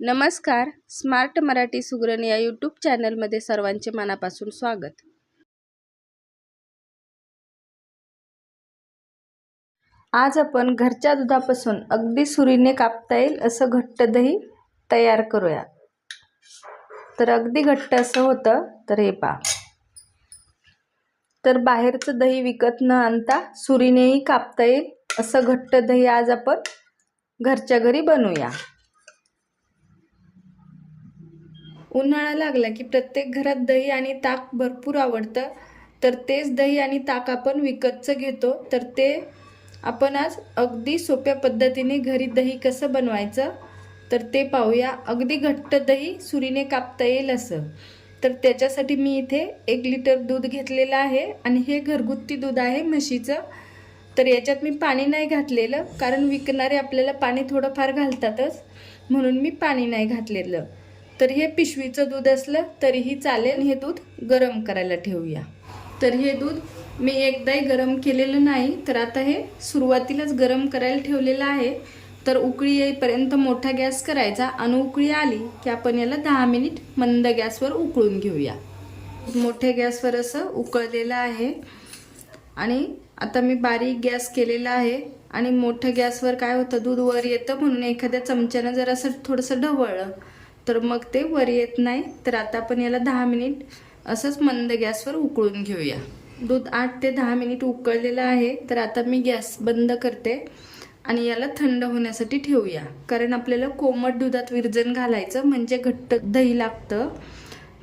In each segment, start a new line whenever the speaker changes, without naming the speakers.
नमस्कार. स्मार्ट मराठी सुगरण या यूट्यूब चॅनलमध्ये सर्वांचे मनापासून स्वागत. आज आपण घरच्या दुधापासून अगदी सुरीने कापता येईल असं घट्ट दही तयार करूया. तर अगदी घट्ट असं होतं तर हे पा तर बाहेरचं दही विकत न आणता सुरीनेही कापता येईल असं घट्ट दही आज आपण घरच्या घरी बनवूया. उन्हाळा लागला की प्रत्येक घरात दही आणि ताक भरपूर आवडतं. तर तेच दही आणि ताक आपण विकतचं घेतो. तर ते आपण आज अगदी सोप्या पद्धतीने घरी दही कसं बनवायचं? तर ते पाहूया. अगदी घट्ट दही सुरीने कापता येईल असं. तर त्याच्यासाठी मी इथे एक लिटर दूध घेतलेलं आहे आणि हे घरगुती दूध आहे म्हशीचं. तर याच्यात मी पाणी नाही घातलेलं कारण विकणारे आपल्याला पाणी थोडंफार घालतातच. म्हणून मी पाणी नाही घातलेलं. तर हे पिशवीचं दूध असलं तरीही चालेल. हे दूध गरम करायला ठेवूया. तर हे दूध मी एकदाही गरम केलेलं नाही. तर आता हे सुरुवातीलाच गरम करायला ठेवलेलं आहे. तर उकळी येईपर्यंत मोठा गॅस करायचा. आणि उकळी आली की आपण याला दहा मिनिट मंद गॅसवर उकळून घेऊया. मोठ्या गॅसवर असं उकळलेलं आहे. आणि आता मी बारीक गॅस केलेला आहे. आणि मोठ्या गॅसवर काय होतं? दूध वर येतं म्हणून एखाद्या चमच्यानं जर असं थोडंसं ढवळलं. तर मग ते वर येत नाही. तर आता आपण याला दहा मिनिट असंच मंद गॅसवर उकळून घेऊया. दूध आठ ते दहा मिनिट उकळलेलं आहे. तर आता मी गॅस बंद करते आणि याला थंड होण्यासाठी ठेवूया. कारण आपल्याला कोमट दुधात विरजन घालायचं म्हणजे घट्ट दही लागतं.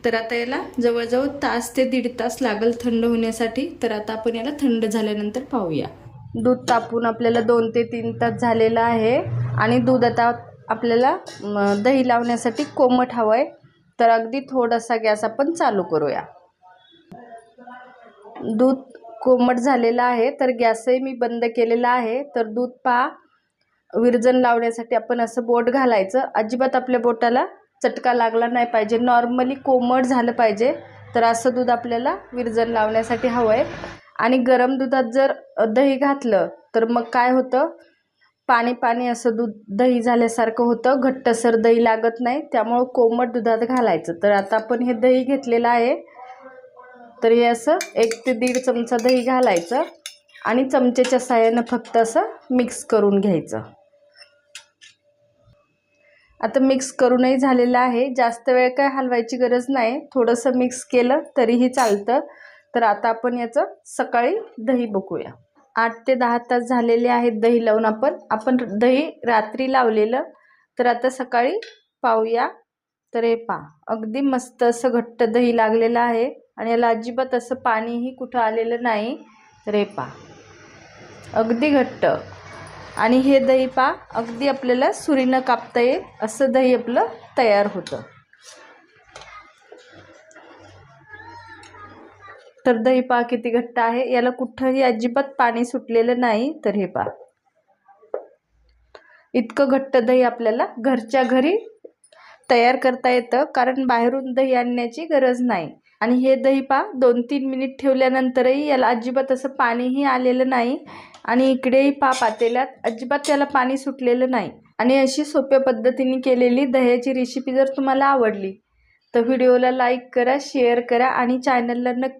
तर आता याला जवळजवळ तास ते दीड तास लागल थंड होण्यासाठी. तर आता आपण याला थंड झाल्यानंतर पाहूया. दूध तापून आपल्याला दोन ते तीन तास झालेलं आहे. आणि दूध आता आपल्याला दही लावण्यासाठी कोमट हवं आहे तर अगदी थोडासा गॅस आपण चालू करूया. दूध कोमट झालेलं आहे तर गॅसही मी बंद केलेला आहे. तर दूध पहा विरजन लावण्यासाठी आपण असं बोट घालायचं. अजिबात आपल्या बोटाला चटका लागला नाही पाहिजे. नॉर्मली कोमट झालं पाहिजे. तर असं दूध आपल्याला विरजन लावण्यासाठी हवं आहे आणि गरम दुधात जर दही घातलं तर मग काय होतं? पाणी पाणी असं दूध दही झाल्यासारखं होतं. घट्टसर दही लागत नाही. त्यामुळं कोमट दुधात घालायचं. तर आता आपण हे दही घेतलेलं आहे. तर हे असं एक ते दीड चमचा दही घालायचं आणि चमचेच्या साह्यानं फक्त असं मिक्स करून घ्यायचं. आता मिक्स करूनही झालेलं आहे. जास्त वेळ काय हलवायची गरज नाही. थोडंसं मिक्स केलं तरीही चालतं. तर आता आपण याचं सकाळी दही बघूया. आठ ते दहा तास झालेले आहेत दही लावून आपण. आपण दही रात्री लावलेलं तर आता सकाळी पाहूया. तर हे पा अगदी मस्त असं घट्ट दही लागलेलं आहे आणि याला अजिबात असं पाणीही कुठं आलेलं नाही. तर हे पा अगदी घट्ट. आणि हे दही पा अगदी आपल्याला सुरीनं कापता येईल असं दही आपलं तयार होतं. तर दही पहा किती घट्ट आहे? याला कुठंही अजिबात पाणी सुटलेलं नाही तर हे पहा. इतकं घट्ट दही आपल्याला घरच्या घरी तयार करता येतं कारण बाहेरून दही आणण्याची गरज नाही. आणि हे दही पहा दोन तीन मिनिट ठेवल्यानंतरही याला अजिबात असं पाणीही आलेलं नाही. आणि इकडेही पा पातेल्यात अजिबात त्याला पाणी सुटलेलं नाही. आणि अशी सोप्या पद्धतीने केलेली दह्याची रेसिपी जर तुम्हाला आवडली तर व्हिडिओला लाईक करा शेअर करा आणि चॅनलला नक्की